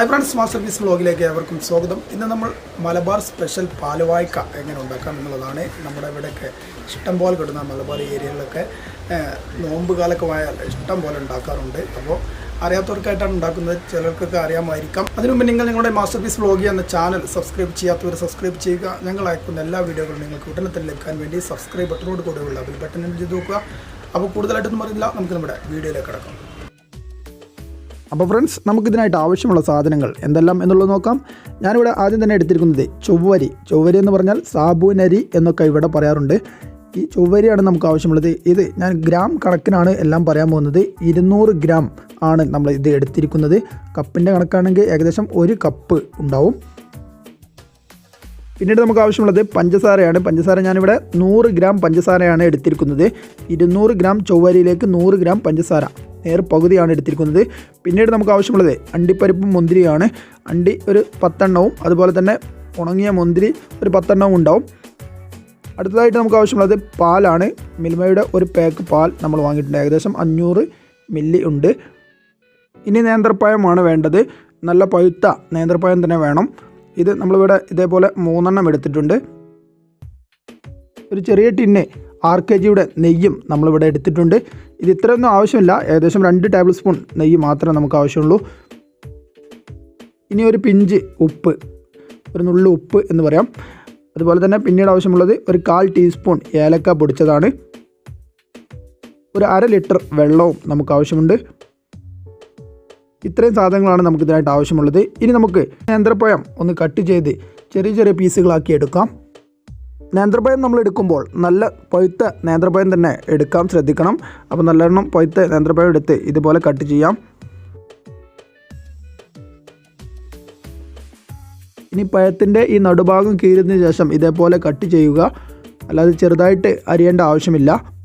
Hi friends masterpiece വ്ലോഗിലേക്ക് ഏവർക്കും സ്വാഗതം. ഇന്ന് നമ്മൾ മലബാർ സ്പെഷ്യൽ പാലുവായ്ക്ക എങ്ങനെ ഉണ്ടാക്കാം എന്നുള്ളതാണ് നമ്മുടെ ഇവിടെയൊക്കെ ഇഷ്ടം പോലെ കിട്ടുന്ന മലബാർ ഏരിയകളിലൊക്കെ നോമ്പ് കാലൊക്കെ ആയാൽ ഇഷ്ടം പോലെ ഉണ്ടാക്കാറുണ്ട്. അപ്പോൾ അറിയാത്തവർക്കായിട്ടാണ് ഉണ്ടാക്കുന്നത്. ചിലർക്കൊക്കെ അറിയാമായിരിക്കാം. അതിനു മുമ്പ് നിങ്ങൾ നിങ്ങളുടെ മാസ്റ്റർ പീസ് വ്ലോഗി എന്ന ചാനൽ സബ്സ്ക്രൈബ് ചെയ്യാത്തവർ സബ്സ്ക്രൈബ് ചെയ്യുക. ഞങ്ങൾ അയക്കുന്ന എല്ലാ വീഡിയോകളും നിങ്ങൾക്ക് ഉടനെ തന്നെ ലഭിക്കാൻ വേണ്ടി സബ്സ്ക്രൈബ് ബട്ടണോട് കൂടെയുള്ള ബിൽ ബട്ടൺ ചെയ്ത് നോക്കുക അപ്പോൾ കൂടുതലായിട്ടൊന്നും അറിയില്ല. നമുക്ക് നമ്മുടെ വീഡിയോയിലേക്ക് കിടക്കാം. അപ്പോൾ ഫ്രണ്ട്സ് നമുക്കിതിനായിട്ട് ആവശ്യമുള്ള സാധനങ്ങൾ എന്തെല്ലാം എന്നുള്ളത് നോക്കാം. ഞാനിവിടെ ആദ്യം തന്നെ എടുത്തിരിക്കുന്നത് ചൊവ്വരി. ചൊവ്വരി എന്ന് പറഞ്ഞാൽ സാബുനരി എന്നൊക്കെ ഇവിടെ പറയാറുണ്ട്. ഈ ചൊവ്വരിയാണ് നമുക്ക് ആവശ്യമുള്ളത്. ഇത് ഞാൻ ഗ്രാം കണക്കിനാണ് എല്ലാം പറയാൻ പോകുന്നത്. ഇരുന്നൂറ് ഗ്രാം ആണ് നമ്മൾ ഇത് എടുത്തിരിക്കുന്നത്. കപ്പിന്റെ കണക്കാണെങ്കിൽ ഏകദേശം ഒരു കപ്പ് ഉണ്ടാവും. പിന്നീട് നമുക്ക് ആവശ്യമുള്ളത് പഞ്ചസാരയാണ്. പഞ്ചസാര ഞാനിവിടെ നൂറ് ഗ്രാം പഞ്ചസാരയാണ് എടുത്തിരിക്കുന്നത്. ഇരുന്നൂറ് ഗ്രാം ചൊവ്വരിയിലേക്ക് നൂറ് ഗ്രാം പഞ്ചസാര. നേർ പകുതിയാണ് എടുത്തിരിക്കുന്നത്. പിന്നീട് നമുക്ക് ആവശ്യമുള്ളത് അണ്ടിപ്പരിപ്പും മുന്തിരിയാണ്. അണ്ടി ഒരു പത്തെണ്ണവും അതുപോലെ തന്നെ ഉണങ്ങിയ മുന്തിരി ഒരു പത്തെണ്ണവും ഉണ്ടാവും. അടുത്തതായിട്ട് നമുക്ക് ആവശ്യമുള്ളത് പാലാണ്. മിൽമയുടെ ഒരു പാക്ക് പാൽ നമ്മൾ വാങ്ങിയിട്ടുണ്ട്. ഏകദേശം അഞ്ഞൂറ് മില്ലി ഉണ്ട്. ഇനി നേന്ത്രപ്പായമാണ് വേണ്ടത്. നല്ല പഴുത്ത നേന്ത്രപ്പായം തന്നെ വേണം. ഇത് നമ്മളിവിടെ ഇതേപോലെ മൂന്നെണ്ണം എടുത്തിട്ടുണ്ട്. ഒരു ചെറിയ ടിന്ന് ആർ കെ ജിയുടെ നെയ്യും നമ്മളിവിടെ എടുത്തിട്ടുണ്ട്. ഇത് ഇത്രയൊന്നും ആവശ്യമില്ല. ഏകദേശം രണ്ട് ടേബിൾ സ്പൂൺ നെയ്യ് മാത്രമേ നമുക്ക് ആവശ്യമുള്ളൂ. ഇനി ഒരു പിഞ്ച് ഉപ്പ് ഒരു നുള്ളു ഉപ്പ് എന്ന് പറയാം. അതുപോലെ തന്നെ പിന്നീട് ആവശ്യമുള്ളത് ഒരു കാൽ ടീസ്പൂൺ ഏലക്ക പൊടിച്ചതാണ്. ഒരു അര ലിറ്റർ വെള്ളവും നമുക്ക് ആവശ്യമുണ്ട്. ഇത്രയും സാധനങ്ങളാണ് നമുക്ക് ഇതിനായിട്ട് ആവശ്യമുള്ളത്. ഇനി നമുക്ക് നേന്ത്രപ്പഴം ഒന്ന് കട്ട് ചെയ്ത് ചെറിയ ചെറിയ പീസുകളാക്കി എടുക്കാം. നേന്ത്രപ്പഴം നമ്മൾ എടുക്കുമ്പോൾ നല്ല പഴുത്ത നേന്ത്രപ്പഴം തന്നെ എടുക്കാം ശ്രദ്ധിക്കണം. അപ്പോൾ നല്ലെണ്ണം പഴുത്ത നേന്ത്രപ്പഴം എടുത്ത് ഇതുപോലെ കട്ട് ചെയ്യാം. ഇനി പഴത്തിന്റെ ഈ നടുഭാഗം കീറിയതിന് ശേഷം ഇതേപോലെ കട്ട് ചെയ്യുക. അല്ലാതെ ചെറുതായിട്ട് അരിയേണ്ട ആവശ്യമില്ല.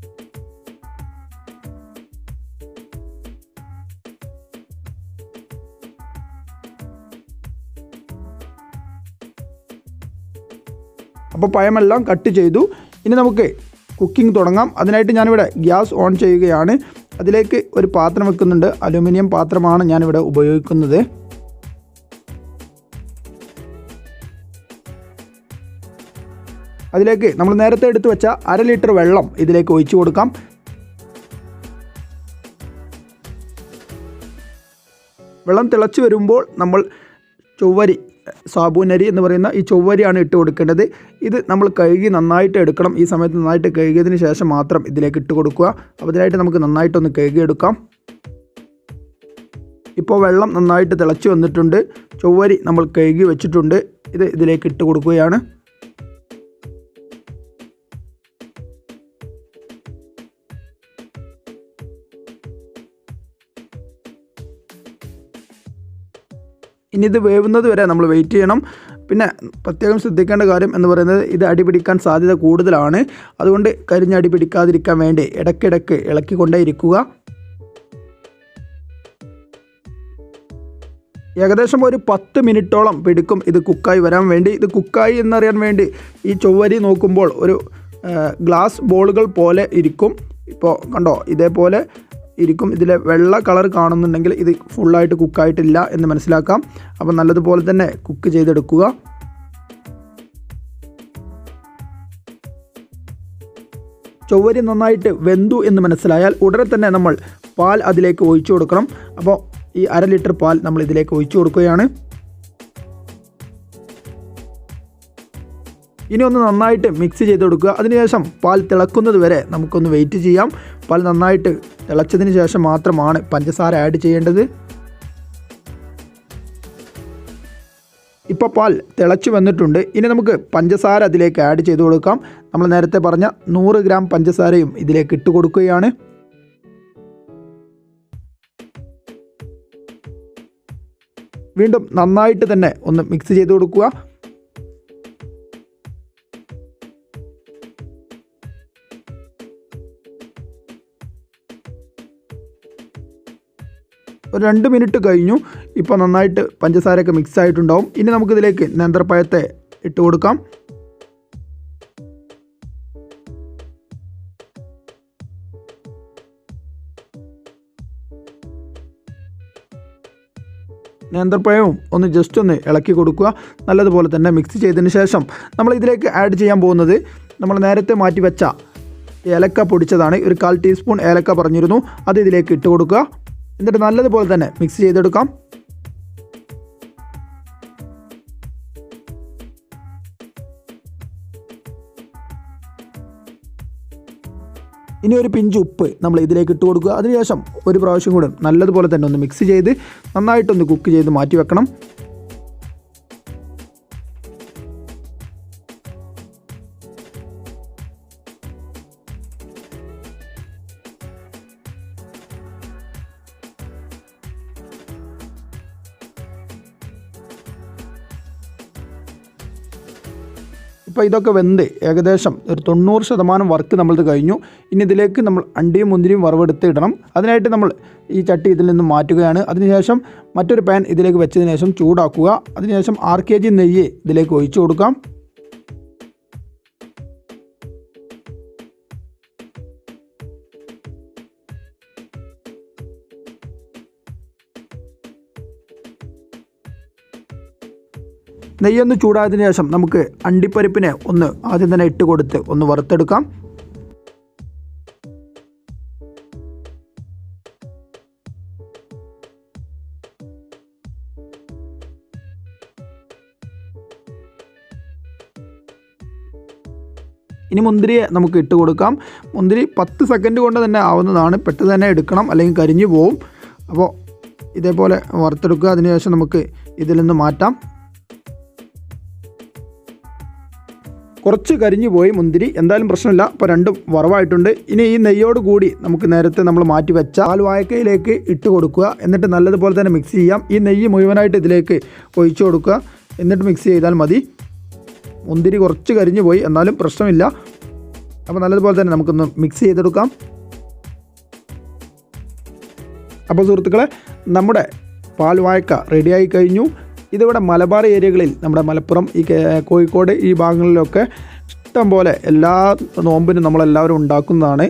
അപ്പോൾ പഴമെല്ലാം കട്ട് ചെയ്തു. ഇനി നമുക്ക് കുക്കിംഗ് തുടങ്ങാം. അതിനായിട്ട് ഞാനിവിടെ ഗ്യാസ് ഓൺ ചെയ്യുകയാണ്. അതിലേക്ക് ഒരു പാത്രം വെക്കുന്നുണ്ട്. അലുമിനിയം പാത്രമാണ് ഞാനിവിടെ ഉപയോഗിക്കുന്നത്. അതിലേക്ക് നമ്മൾ നേരത്തെ എടുത്തു വെച്ച അര ലിറ്റർ വെള്ളം ഇതിലേക്ക് ഒഴിച്ചു കൊടുക്കാം. വെള്ളം തിളച്ചു വരുമ്പോൾ നമ്മൾ ചൊവ്വരി സാബൂനരി എന്ന് പറയുന്ന ഈ ചൊവ്വരിയാണ് ഇട്ട് കൊടുക്കേണ്ടത്. ഇത് നമ്മൾ കഴുകി നന്നായിട്ട് എടുക്കണം. ഈ സമയത്ത് നന്നായിട്ട് കഴുകിയതിന് ശേഷം മാത്രം ഇതിലേക്ക് ഇട്ട് കൊടുക്കുക. അപ്പോൾ ഇതിനായിട്ട് നമുക്ക് നന്നായിട്ടൊന്ന് കഴുകിയെടുക്കാം. ഇപ്പോൾ വെള്ളം നന്നായിട്ട് തിളച്ച് വന്നിട്ടുണ്ട്. ചൊവ്വരി നമ്മൾ കഴുകി വെച്ചിട്ടുണ്ട്. ഇത് ഇതിലേക്ക് ഇട്ട് കൊടുക്കുകയാണ്. ഇനി ഇത് വേവുന്നത് വരെ നമ്മൾ വെയിറ്റ് ചെയ്യണം. പിന്നെ പ്രത്യേകം ശ്രദ്ധിക്കേണ്ട കാര്യം എന്ന് പറയുന്നത് ഇത് അടിപിടിക്കാൻ സാധ്യത കൂടുതലാണ്. അതുകൊണ്ട് കരിഞ്ഞടി പിടിക്കാതിരിക്കാൻ വേണ്ടി ഇടയ്ക്കിടയ്ക്ക് ഇളക്കിക്കൊണ്ടേ ഇരിക്കുക. ഏകദേശം ഒരു പത്ത് മിനിറ്റോളം പിടിക്കും ഇത് കുക്കായി വരാൻ വേണ്ടി. ഇത് കുക്കായി എന്നറിയാൻ വേണ്ടി ഈ ചൊവ്വരി നോക്കുമ്പോൾ ഒരു ഗ്ലാസ് ബോളുകൾ പോലെ ഇരിക്കും. ഇപ്പോൾ കണ്ടോ ഇതേപോലെ ഇരിക്കും. ഇതിലെ വെള്ള കളർ കാണുന്നുണ്ടെങ്കിൽ ഇത് ഫുള്ളായിട്ട് കുക്കായിട്ടില്ല എന്ന് മനസ്സിലാക്കാം. അപ്പോൾ നല്ലതുപോലെ തന്നെ കുക്ക് ചെയ്തെടുക്കുക. ചൊവ്വരി നന്നായിട്ട് വെന്തു എന്ന് മനസ്സിലായാൽ ഉടനെ തന്നെ നമ്മൾ പാൽ അതിലേക്ക് ഒഴിച്ചു കൊടുക്കണം. അപ്പോൾ ഈ അര ലിറ്റർ പാൽ നമ്മൾ ഇതിലേക്ക് ഒഴിച്ചു കൊടുക്കുകയാണ്. ഇനി ഒന്ന് നന്നായിട്ട് മിക്സ് ചെയ്ത് കൊടുക്കുക. അതിനുശേഷം പാൽ തിളക്കുന്നത് വരെ നമുക്കൊന്ന് വെയിറ്റ് ചെയ്യാം. പാൽ നന്നായിട്ട് തിളച്ചതിന് ശേഷം മാത്രമാണ് പഞ്ചസാര ആഡ് ചെയ്യേണ്ടത്. ഇപ്പോൾ പാൽ തിളച്ച് വന്നിട്ടുണ്ട്. ഇനി നമുക്ക് പഞ്ചസാര അതിലേക്ക് ആഡ് ചെയ്ത് കൊടുക്കാം. നമ്മൾ നേരത്തെ പറഞ്ഞ നൂറ് ഗ്രാം പഞ്ചസാരയും ഇതിലേക്ക് ഇട്ട് കൊടുക്കുകയാണ്. വീണ്ടും നന്നായിട്ട് തന്നെ ഒന്ന് മിക്സ് ചെയ്ത് കൊടുക്കുക. ഒരു രണ്ട് മിനിറ്റ് കഴിഞ്ഞു. ഇപ്പോൾ നന്നായിട്ട് പഞ്ചസാരയൊക്കെ മിക്സ് ആയിട്ടുണ്ടാവും. ഇനി നമുക്കിതിലേക്ക് നേന്ത്രപ്പഴത്തെ ഇട്ട് കൊടുക്കാം. നേന്ത്രപ്പഴവും ഒന്ന് ജസ്റ്റ് ഒന്ന് ഇളക്കി കൊടുക്കുക. നല്ലതുപോലെ തന്നെ മിക്സ് ചെയ്തതിന് ശേഷം നമ്മൾ ഇതിലേക്ക് ആഡ് ചെയ്യാൻ പോകുന്നത് നമ്മൾ നേരത്തെ മാറ്റി വെച്ച ഏലക്ക പൊടിച്ചതാണ്. ഒരു കാൽ ടീസ്പൂൺ ഏലക്ക പറഞ്ഞിരുന്നു. അത് ഇതിലേക്ക് ഇട്ട് കൊടുക്കുക. എന്നിട്ട് നല്ലതുപോലെ തന്നെ മിക്സ് ചെയ്തെടുക്കാം. ഇനി ഒരു പിഞ്ച് ഉപ്പ് നമ്മൾ ഇതിലേക്ക് ഇട്ട് കൊടുക്കുക. അതിനുശേഷം ഒരു പ്രാവശ്യം കൂടെ നല്ലതുപോലെ തന്നെ ഒന്ന് മിക്സ് ചെയ്ത് നന്നായിട്ടൊന്ന് കുക്ക് ചെയ്ത് മാറ്റി വെക്കണം. ഇപ്പോൾ ഇതൊക്കെ വെന്ത് ഏകദേശം ഒരു തൊണ്ണൂറ് ശതമാനം വർക്ക് നമ്മളത് കഴിഞ്ഞു. ഇനി ഇതിലേക്ക് നമ്മൾ അണ്ടിയും മുന്തിരിയും വറവെടുത്ത് ഇടണം അതിനായിട്ട് നമ്മൾ ഈ ചട്ടി ഇതിൽ നിന്ന് മാറ്റുകയാണ്. അതിനുശേഷം മറ്റൊരു പാൻ ഇതിലേക്ക് വെച്ചതിന് ശേഷം ചൂടാക്കുക. അതിനുശേഷം ആർ കെ ജി നെയ്യ് ഇതിലേക്ക് ഒഴിച്ചു കൊടുക്കാം. നെയ്യൊന്ന് ചൂടായതിനു ശേഷം നമുക്ക് അണ്ടിപ്പരിപ്പിനെ ഒന്ന് ആദ്യം തന്നെ ഇട്ട് കൊടുത്ത് ഒന്ന് വറുത്തെടുക്കാം. ഇനി മുന്തിരിയെ നമുക്ക് ഇട്ട് കൊടുക്കാം. മുന്തിരി പത്ത് സെക്കൻഡ് കൊണ്ട് തന്നെ ആവുന്നതാണ്. പെട്ടെന്ന് തന്നെ എടുക്കണം. അല്ലെങ്കിൽ കരിഞ്ഞു പോവും. അപ്പോൾ ഇതേപോലെ വറുത്തെടുക്കുക. അതിനുശേഷം നമുക്ക് ഇതിൽ നിന്ന് മാറ്റാം. കുറച്ച് കരിഞ്ഞു പോയി മുന്തിരി. എന്തായാലും പ്രശ്നമില്ല. അപ്പോൾ രണ്ടും വറവായിട്ടുണ്ട്. ഇനി ഈ നെയ്യോട് കൂടി നമുക്ക് നേരത്തെ നമ്മൾ മാറ്റി വെച്ച പാൽവായക്കയിലേക്ക് ഇട്ട് കൊടുക്കുക. എന്നിട്ട് നല്ലതുപോലെ തന്നെ മിക്സ് ചെയ്യാം. ഈ നെയ്യ് മുഴുവനായിട്ട് ഇതിലേക്ക് ഒഴിച്ചു കൊടുക്കുക. എന്നിട്ട് മിക്സ് ചെയ്താൽ മതി. മുന്തിരി കുറച്ച് കരിഞ്ഞു പോയി. എന്നാലും പ്രശ്നമില്ല. അപ്പോൾ നല്ലതുപോലെ തന്നെ നമുക്കൊന്ന് മിക്സ് ചെയ്തെടുക്കാം. അപ്പോൾ സുഹൃത്തുക്കളെ നമ്മുടെ പാൽവാഴക്ക റെഡിയായി കഴിഞ്ഞു. ഇതിവിടെ മലബാർ ഏരിയകളിൽ നമ്മുടെ മലപ്പുറം ഈ കോഴിക്കോട് ഈ ഭാഗങ്ങളിലൊക്കെ ഇഷ്ടം പോലെ എല്ലാ നോമ്പിനും നമ്മളെല്ലാവരും ഉണ്ടാക്കുന്നതാണ്.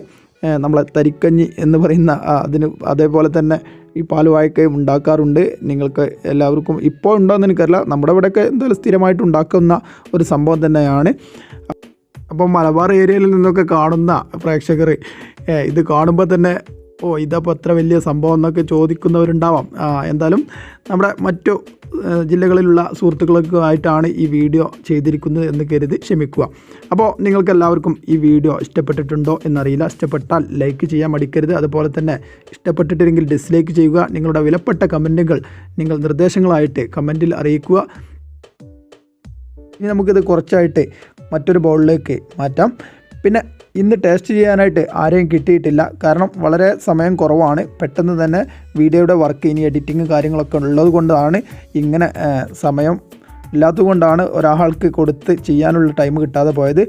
നമ്മളെ തരിക്കഞ്ഞി എന്ന് പറയുന്ന അതിന് അതേപോലെ തന്നെ ഈ പാലുവായക്കയും ഉണ്ടാക്കാറുണ്ട്. നിങ്ങൾക്ക് എല്ലാവർക്കും ഇപ്പോൾ ഉണ്ടോ എന്ന് എനിക്കറിയില്ല. നമ്മുടെ ഇവിടെയൊക്കെ എന്തായാലും സ്ഥിരമായിട്ട് ഉണ്ടാക്കുന്ന ഒരു സംഭവം തന്നെയാണ്. അപ്പോൾ മലബാർ ഏരിയയിൽ നിന്നൊക്കെ കാണുന്ന പ്രേക്ഷകർ ഇത് കാണുമ്പോൾ തന്നെ ഓ ഇതപ്പോൾ അത്ര വലിയ സംഭവം എന്നൊക്കെ ചോദിക്കുന്നവരുണ്ടാവാം. എന്തായാലും നമ്മുടെ മറ്റു ജില്ലകളിലുള്ള സുഹൃത്തുക്കൾക്കും ആയിട്ടാണ് ഈ വീഡിയോ ചെയ്തിരിക്കുന്നത് എന്ന് കരുതി ക്ഷമിക്കുക. അപ്പോൾ നിങ്ങൾക്ക് എല്ലാവർക്കും ഈ വീഡിയോ ഇഷ്ടപ്പെട്ടിട്ടുണ്ടോ എന്നറിയില്ല. ഇഷ്ടപ്പെട്ടാൽ ലൈക്ക് ചെയ്യാൻ മടിക്കരുത്. അതുപോലെ തന്നെ ഇഷ്ടപ്പെട്ടിട്ടില്ലെങ്കിൽ ഡിസ്ലൈക്ക് ചെയ്യുക. നിങ്ങളുടെ വിലപ്പെട്ട കമന്റുകൾ നിങ്ങൾ നിർദ്ദേശങ്ങളായിട്ട് കമന്റിൽ അറിയിക്കുക. ഇനി നമുക്കിത് കുറച്ചായിട്ട് മറ്റൊരു ബോളിലേക്ക് മാറ്റാം. പിന്നെ ഇന്ന് ടേസ്റ്റ് ചെയ്യാനായിട്ട് ആരെയും കിട്ടിയിട്ടില്ല. കാരണം വളരെ സമയം കുറവാണ്. പെട്ടെന്ന് തന്നെ വീഡിയോയുടെ വർക്ക് ഇനി എഡിറ്റിങ് കാര്യങ്ങളൊക്കെ ഉള്ളത് കൊണ്ടാണ് ഇങ്ങനെ സമയം ഇല്ലാത്തതുകൊണ്ടാണ് ഒരാൾക്ക് കൊടുത്ത് ചെയ്യാനുള്ള ടൈം കിട്ടാതെ പോയത്.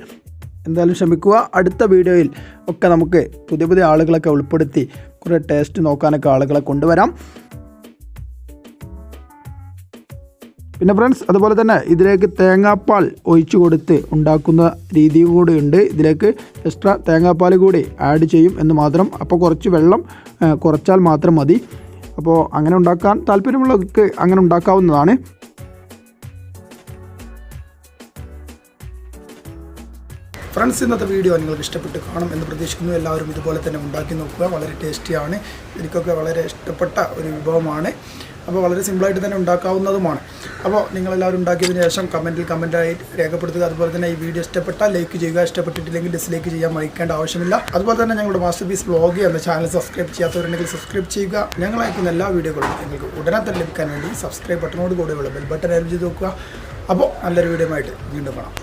എന്തായാലും ക്ഷമിക്കുക അടുത്ത വീഡിയോയിൽ ഒക്കെ നമുക്ക് പുതിയ പുതിയ ആളുകളൊക്കെ ഉൾപ്പെടുത്തി കുറേ ടേസ്റ്റ് നോക്കാനൊക്കെ ആളുകളെ കൊണ്ടുവരാം. പിന്നെ ഫ്രണ്ട്സ് അതുപോലെ തന്നെ ഇതിലേക്ക് തേങ്ങാപ്പാൽ ഒഴിച്ചു കൊടുത്ത് ഉണ്ടാക്കുന്ന രീതി കൂടി ഉണ്ട്. ഇതിലേക്ക് എക്സ്ട്രാ തേങ്ങാപ്പാൽ കൂടി ആഡ് ചെയ്യും എന്ന് മാത്രം. അപ്പോൾ കുറച്ച് വെള്ളം കുറച്ചാൽ മാത്രം മതി. അപ്പോൾ അങ്ങനെ ഉണ്ടാക്കാൻ താല്പര്യമുള്ളവർക്ക് അങ്ങനെ ഉണ്ടാക്കാവുന്നതാണ്. ഫ്രണ്ട്സ് ഇന്നത്തെ വീഡിയോ നിങ്ങൾക്ക് ഇഷ്ടപ്പെട്ട് കാണും എന്ന് പ്രതീക്ഷിക്കുന്നു. എല്ലാവരും ഇതുപോലെ തന്നെ ഉണ്ടാക്കി നോക്കുക. വളരെ ടേസ്റ്റിയാണ്. എനിക്കൊക്കെ വളരെ ഇഷ്ടപ്പെട്ട ഒരു വിഭവമാണ്. അപ്പോൾ വളരെ സിമ്പിളായിട്ട് തന്നെ ഉണ്ടാക്കാവുന്നതുമാണ്. അപ്പോൾ നിങ്ങളെല്ലാവരും ഉണ്ടാക്കിയതിന് ശേഷം കമന്റിൽ കമന്റായി രേഖപ്പെടുത്തുക. അതുപോലെ തന്നെ ഈ വീഡിയോ ഇഷ്ടപ്പെട്ടാൽ ലൈക്ക് ചെയ്യുക. ഇഷ്ടപ്പെട്ടിട്ടില്ലെങ്കിൽ ഡിസ്ലൈക്ക് ചെയ്യാൻ മടിക്കേണ്ട ആവശ്യമില്ല. അതുപോലെ തന്നെ ഞങ്ങളുടെ മാസ്റ്റർ പീസ് വ്ളോഗ് എന്ന ചാനൽ സബ്സ്ക്രൈബ് ചെയ്യാത്തവരുണ്ടെങ്കിൽ സബ്സ്ക്രൈബ് ചെയ്യുക. ഞങ്ങൾ അയക്കുന്ന എല്ലാ വീഡിയോകളും നിങ്ങൾക്ക് ഉടനെ തന്നെ ലഭിക്കാൻ വേണ്ടി സബ്സ്ക്രൈബ് ബട്ടണോട് കൂടെയുള്ള ബെൽ ബട്ടൺ എനർജി നോക്കുക. അപ്പോൾ നല്ലൊരു വീഡിയോ ആയിട്ട് വീണ്ടും കാണാം.